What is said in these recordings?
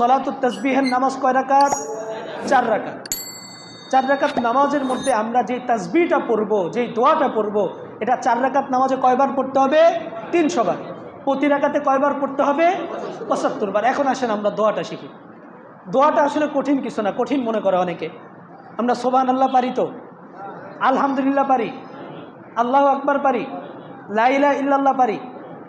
সলাতুল তসবিহের নামাজ কয় রাকাত? চার রাকাত। চার রাকাত নামাজের মধ্যে আমরা যে তাসবিটা পড়ব যেই দোয়াটা পড়ব, এটা চার রাকাত নামাজে কয়বার পড়তে হবে? তিনশো বার। প্রতি রাকাতে কয়বার পড়তে হবে? পঁচাত্তর বার। এখন আসেন আমরা দোয়াটা শিখি। দোয়াটা আসলে কঠিন কিছু না, কঠিন মনে করে অনেকে। আমরা সোবান আল্লাহ পারি তো? আলহামদুলিল্লাহ পারি। আল্লাহ আকবার পারি? লাইলা ইল্লাল্লাহ পারি?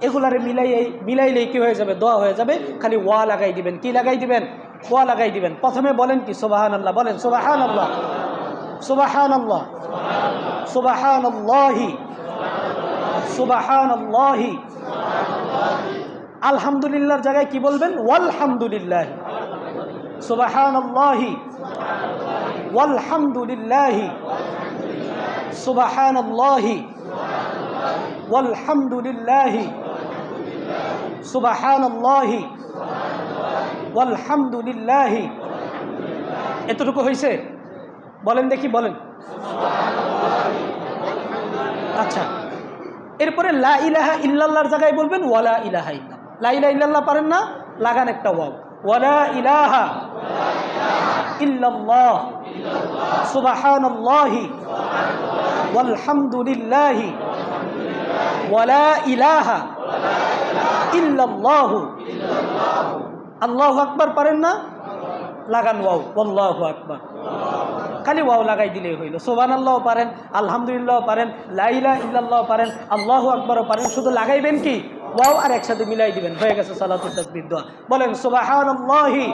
এগুলারে মিলাই মিলাইলেই কি হয়ে যাবে? দোয়া হয়ে যাবে। খালি ওয়া লাগাই দিবেন। কি লাগাই দিবেন? ওয়া লাগাই দিবেন। প্রথমে বলেন কি? সোবাহান আল্লাহ বলেন সোবাহান আল্লাহ সোবাহান আল্লাহ সোবাহান আল্লাহি সোবাহান আল্লাহি আলহামদুলিল্লাহর জায়গায় কি বলবেন? ওয়ালহামদুলিল্লাহ। সোবাহান আল্লাহি ওয়ালহামদুলিল্লাহি। সুবাহান আল্লাহি ওয়ালহামদুলিল্লাহি। সুবাহান আল্লাহি ওয়ালহামদুলিল্লাহি। এতটুকু হয়েছে বলেন দেখি, বলেন। আচ্ছা এরপরে লা ইলাহা ইল্লাল্লাহর জায়গায় বলবেন ওয়ালা ইলাহা ইল্লা লা ইল্লাল্লাহ পারেন না, লাগান একটা ওয়াও। ওয়ালা ইলাহা ইল্লাল্লাহ। সুবহানাল্লাহি ওয়ালহামদুলিল্লাহি। ওয়ালা ইলাহা ইল্লাল্লাহু। আল্লাহু আকবার পারেন না? লাগান ওয়াও আল্লাহু আকবার। খালি ওয়াও লাগাই দিলেই হইল। সোবান আল্লাহ পারেন আলহামদুলিল্লাহ পারেন লাইলা ইল্লাল্লাহ পারেন, আল্লাহু আকবরও পারেন। শুধু লাগাইবেন কি? ওয়াও আর একসাথে মিলাই দিবেন। হয়ে গেছে সালাতুল তাসবিহ দোয়া। বলেন সুবহানাল্লাহি,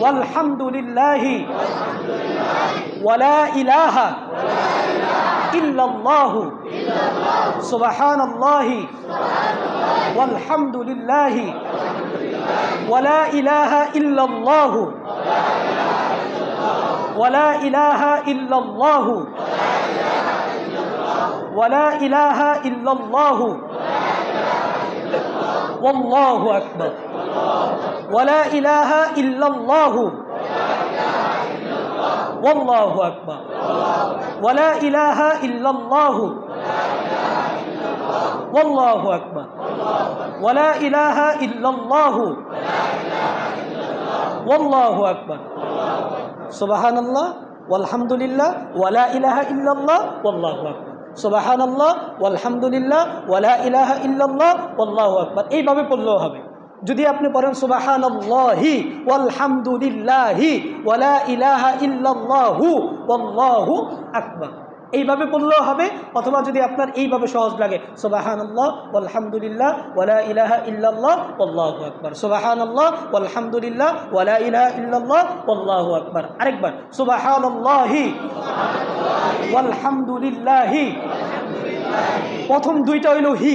ওয়ালহামদুলিল্লাহি, ওয়ালা ইলাহা إلا الله. سبحان الله. والحمد لله. ولا إله إلا الله. ولا إله إلا الله. ولا إله إلا الله. والله أكبر. ولا إله إلا الله. والله أكبر ولا إله إلا الله والله أكبر ولا إله إلا الله والله أكبر সুবাহান আল্লাহ আলহামদুলিল্লাহ ওয়ালা ইলাহা ইল্লাল্লাহ ওয়াল্লাহু আকবার সুবাহান আল্লাহ আলহামদুলিল্লাহ ওয়ালা ইলাহা ইল্লাল্লাহ ওয়াল্লাহু আকবার এইভাবে পড়লেও হবে যদি আপনি পড়েন সুবাহান ওয়ালহামদুলিল্লাহি ওয়ালা ইলাহা ইল্লাল্লাহু ওয়াল্লাহু আকবার। এইভাবে পড়লেও হবে, অথবা যদি আপনার এইভাবে সহজ লাগে সোবাহান আল্লাহ আলহামদুলিল্লাহ ওয়ালা ইলাহা ইল্লাল্লাহ আল্লাহু আকবার। সোবাহান আল্লাহ আলহামদুলিল্লাহ ওয়ালা ইলাহা ইল্লাল্লাহ আল্লাহু আকবার। আরেকবার সোবাহান আল্লাহি আলহামদুলিল্লাহি প্রথম দুইটা হইল হি।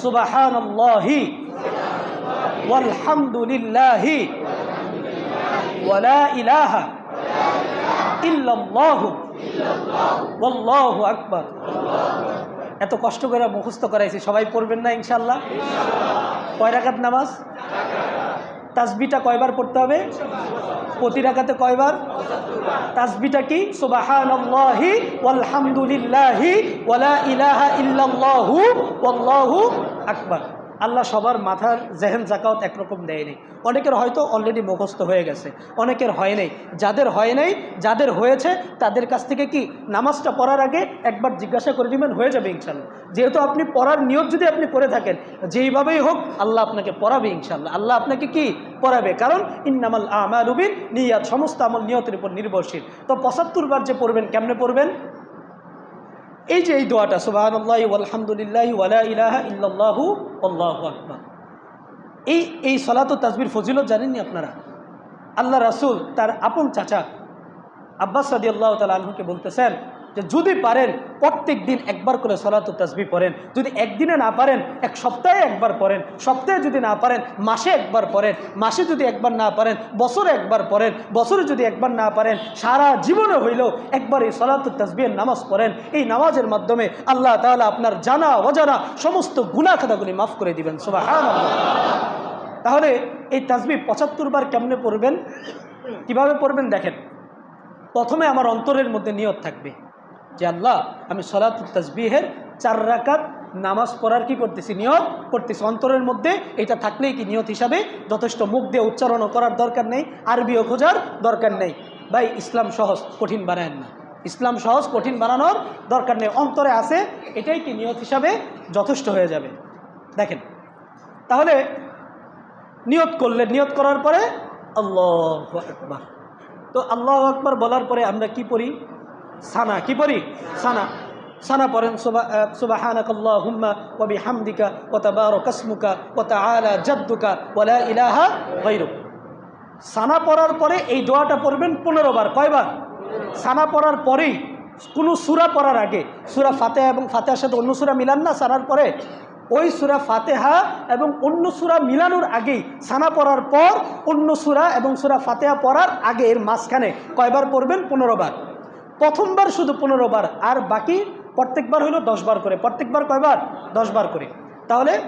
সুবহানাল্লাহি ওয়ালহামদুলিল্লাহি ওয়ালা ইলাহা ইল্লাল্লাহু ওয়াল্লাহু আকবার। এত কষ্ট করে মুখস্থ করাইছি, সবাই পড়বেন না ইনশাল্লাহ কয় নামাজ? তাসবিটা কয়বার পড়তে হবে? প্রতি রাকাতে কয়বার? তাসবিটা কি? সুবহানাল্লাহি ওয়ালহামদুলিল্লাহি ওয়ালা ইলাহা ইল্লাল্লাহু ওয়াল্লাহু আকবার। আল্লাহ সবার মাথার জেহেন জাকাত একরকম দেয়নি অনেকের হয়তো অলরেডি মুখস্থ হয়ে গেছে। অনেকের হয় নাই। যাদের হয় নাই, যাদের হয়েছে, তাদের কাছ থেকে কি নামাজটা পড়ার আগে একবার জিজ্ঞাসা করে নেবেন? হয়ে যাবে ইনশাল্লাহ। যেহেতু আপনি পড়ার নিয়ত যদি আপনি করে থাকেন, যেইভাবেই হোক আল্লাহ আপনাকে পড়াবে ইনশাল্লাহ। আল্লাহ আপনাকে কি পড়াবে? কারণ ইন্নামাল আমাল উবিন নিয়াত। সমস্ত আমল নিয়তের উপর নির্ভরশীল। তো পঁচাত্তর বার যে পড়বেন, কেমনে পড়বেন? এই যে এই দোয়াটা সুবাহ আলহামদুলিল্লাহ ওয়ালা ইলাহা ইল্লাল্লাহু, আল্লাহ আকবর। এই এই সলাত তাজবির ফজিলত জানেননি আপনারা? আল্লাহ রাসুল তার আপন চাচা আব্বাস সাদি আল্লাহ তাল আলহুকে বলতেছেন যে যদি পারেন, প্রত্যেক দিন একবার করে সলাত তাসবি পড়েন। যদি একদিনে না পারেন, এক সপ্তাহে একবার পড়েন। সপ্তাহে যদি না পারেন, মাসে একবার পড়েন। মাসে যদি একবার না পারেন, বছরে একবার পড়েন। বছরে যদি একবার না পারেন, সারা জীবনে হইলেও একবার এই সলাত তাসবিহের নামাজ পড়েন। এই নামাজের মাধ্যমে আল্লাহ তাআলা আপনার জানা, অজানা সমস্ত গুণা খাতাগুলি মাফ করে দিবেন। সুবাহ তাহলে এই তাসবি পঁচাত্তর বার কেমনে পড়বেন? কীভাবে পড়বেন দেখেন? প্রথমে আমার অন্তরের মধ্যে নিয়ত থাকবে। যে আল্লাহ, আমি সলাত তাসবিহের চার রাকাত নামাজ পড়ার কি করতেছি? নিয়ত করতেছি। অন্তরের মধ্যে এটা থাকলেই কি নিয়ত হিসাবে যথেষ্ট মুখ দিয়ে উচ্চারণও করার দরকার নেই, আরবিও খোঁজার দরকার নেই। ভাই, ইসলাম সহজ, কঠিন বানায়েন না। ইসলাম সহজ, কঠিন বানানোর দরকার নেই। অন্তরে আছে, এটাই কি নিয়ত হিসাবে যথেষ্ট হয়ে যাবে। দেখেন, তাহলে নিয়ত করলেন নিয়ত করার পরে আল্লাহ আকবার। তো আল্লাহ আকবার বলার পরে আমরা কি পড়ি? সানা, কি পড়ি? সানা। সানা পড়েন সুবাহানাক আল্লাহুম্মা ওয়া বিহামদিকা ওয়া তাবারাক ইসমুকা ওয়া তাআলা জাদ্দুকা ওয়া লা ইলাহা গায়রুক। সানা পড়ার পরে এই দোয়াটা পড়বেন পনেরো বার। কয়বার? সানা পড়ার পরেই কোনো সুরা পড়ার আগে, সুরা ফাতেহা এবং ফাতেহার সাথে অন্য সুরা মিলান না, সানার পরে ওই সুরা ফাতেহা এবং অন্য সুরা মিলানোর আগেই সানা পড়ার পর অন্য সুরা এবং সুরা ফাতেহা পড়ার আগে এর মাঝখানে কয়বার পড়বেন? পনেরো বার। প্রথমবার শুধু পনেরো বার আর বাকি প্রত্যেকবার হলো দশ বার করে। প্রত্যেকবার কয়বার? দশ বার করে। তাহলে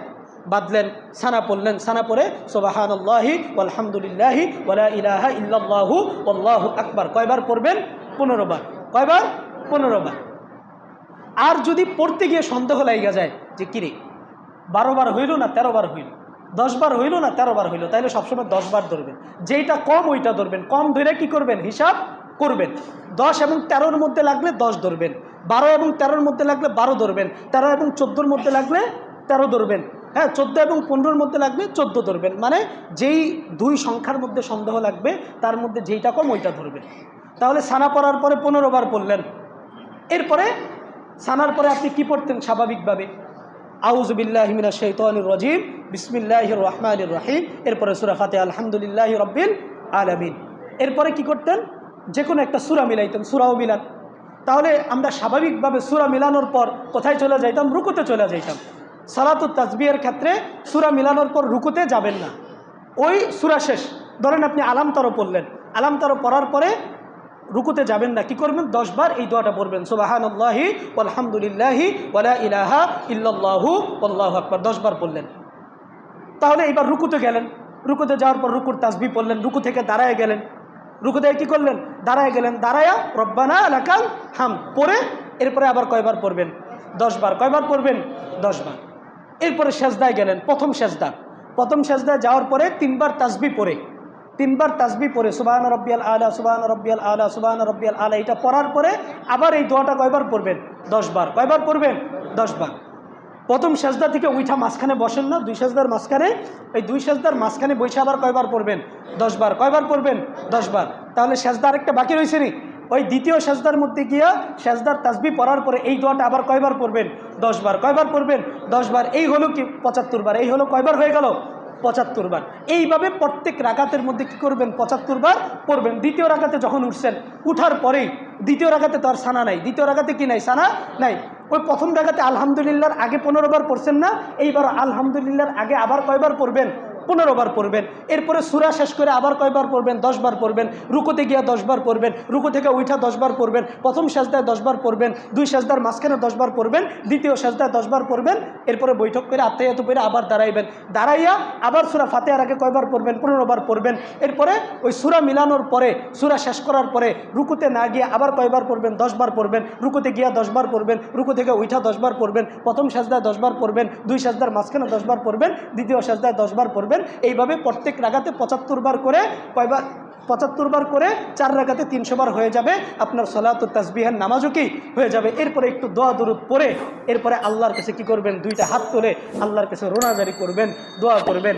বাদলেন, সানা পড়লেন, সানা পড়ে সোবাহান আল্লাহি আলহামদুলিল্লাহি ওলা ইলাহা ইল্লাল্লাহু, আল্লাহু আকবার। কয়বার পড়বেন? পনেরো বার কয়বার? পনেরো বার আর যদি পড়তে গিয়ে সন্দেহ লাইগা যায় যে কিরে বারো বার হইল না তেরো বার হইল? দশ বার হইল না তেরো বার হইল? তাইলে সবসময় দশ বার ধরবেন। যেইটা কম ওইটা ধরবেন। কম ধরে কি করবেন? হিসাব করবেন। দশ এবং তেরোর মধ্যে লাগলে দশ ধরবেন। বারো এবং তেরোর মধ্যে লাগলে বারো ধরবেন। তেরো এবং চোদ্দোর মধ্যে লাগলে তেরো ধরবেন। হ্যাঁ চোদ্দ এবং পনেরোর মধ্যে লাগবে চোদ্দ ধরবেন। মানে যেই দুই সংখ্যার মধ্যে সন্দেহ লাগবে, তার মধ্যে যেইটা কম ওইটা ধরবেন। তাহলে সানা পড়ার পরে পনেরো বার পড়লেন। এরপরে সানার পরে আপনি কি পড়তেন স্বাভাবিকভাবে? আউজবিল্লাহ হিমিনা শৈতানুর রজিম। বিসমিল্লাহ রহমান রাহিম। এরপরে সুরা ফাতে আলহামদুলিল্লাহ রব্বিল আলমিন। এরপরে কি করতেন? যে কোনো একটা সুরা মিলাইতেন, সুরাও মিলান। তাহলে আমরা স্বাভাবিকভাবে সুরা মিলানোর পর কোথায় চলে যাইতাম? রুকুতে চলে যাইতাম। সালাতুত তাজবিয়ের ক্ষেত্রে সুরা মিলানোর পর রুকুতে যাবেন না। ওই সুরা শেষ। ধরেন আপনি আলামতরও পড়লেন। আলামতরও পড়ার পরে রুকুতে যাবেন না। কি করবেন? দশবার এই দোয়াটা পড়বেন। সুবাহানল্লাহি আলহামদুলিল্লাহি ওলা ইলাহা ইল্লাহু আল্লাহ আকবর। দশবার পড়লেন। তাহলে এবার রুকুতে গেলেন। রুকুতে যাওয়ার পর রুকুর তাজবি পড়লেন। রুকু থেকে দাঁড়ায় গেলেন। রুকুতে কি করলেন? দাঁড়ায় গেলেন। দাঁড়ায়া রব্বানা এলাকাল হাম। পরে এরপরে আবার কয়বার পড়বেন? দশবার। কয়বার পড়বেন? দশবার। এরপরে সেজদায় গেলেন। প্রথম সেজদা। প্রথম সেজদায় যাওয়ার পরে তিনবার তাসবি পরে তিনবার তাসবি পরে সুবাহ রব্বিয়াল আলা সুবাহ রব্বিয়াল আলা সুবাহ রব্বিয়াল আলা। এটা পড়ার পরে আবার এই দোয়াটা কয়বার পড়বেন? দশবার। কয়বার পড়বেন? দশবার। প্রথম সেজদা থেকে উইঠা মাঝখানে বসেন না, দুই সেজদার মাঝখানে, এই দুই সেজদার মাঝখানে বৈশা আবার কয়বার পড়বেন? দশবার। কয়বার পড়বেন? দশবার। তাহলে সেজদা আরেকটা বাকি রয়েছে নি ওই দ্বিতীয় সেজদার মধ্যে গিয়া সেজদার তাসবি পড়ার পরে এই দোয়াটা আবার কয়বার পড়বেন? দশবার। কয়বার পড়বেন? দশবার। এই হলো কি? পঁচাত্তর বার এই হলো কয়বার হয়ে গেল? পঁচাত্তর বার এইভাবে প্রত্যেক রাগাতের মধ্যে কি করবেন? পঁচাত্তর বার পড়বেন। দ্বিতীয় রাগাতে যখন উঠছেন, উঠার পরেই দ্বিতীয় রাগাতে তো আর সানা নাই। দ্বিতীয় রাগাতে কি নাই? সানা নাই। ওই প্রথম জায়গাতে আলহামদুলিল্লাহর আগে পনেরো বার পড়ছেন না, এইবার আলহামদুলিল্লাহর আগে আবার কয়বার পড়বেন? পনেরো বার পড়বেন এরপরে সুরা শেষ করে আবার কয়বার পড়বেন দশবার পড়বেন রুকোতে গিয়া দশবার পড়বেন রুকো থেকে উঠা দশবার পড়বেন প্রথম সাজদায় দশবার পড়বেন দুই সাজদার মাঝখানে দশবার পড়বেন দ্বিতীয় সাজদায় দশবার পড়বেন এরপরে বৈঠক করে আত্মায়াত করে আবার দাঁড়াইবেন দাঁড়াইয়া আবার সুরা ফাতেহার আগে কয়বার পড়বেন পনেরো বার পড়বেন এরপরে ওই সুরা মিলানোর পরে সুরা শেষ করার পরে রুকুতে না গিয়ে আবার কয়বার পড়বেন দশবার পড়বেন রুকুতে গিয়া দশবার পড়বেন রুকু থেকে উঠা দশবার পড়বেন প্রথম সাজদায় দশবার পড়বেন দুই সাজদার মাঝখানে দশবার পড়বেন দ্বিতীয় সাজদায় দশবার পড়বেন এইভাবে প্রত্যেক রাগাতে পঁচাত্তর বার করে কয়বার? পঁচাত্তর বার করে চার রাগাতে তিনশো বার হয়ে যাবে। আপনার সলাত তাসবিহার নামাজও কি? হয়ে যাবে। এরপরে একটু দোয়া দরুদ পরে এরপরে আল্লাহর কাছে কি করবেন? দুইটা হাত তুলে আল্লাহর কাছে রোনাজারি করবেন, দোয়া করবেন।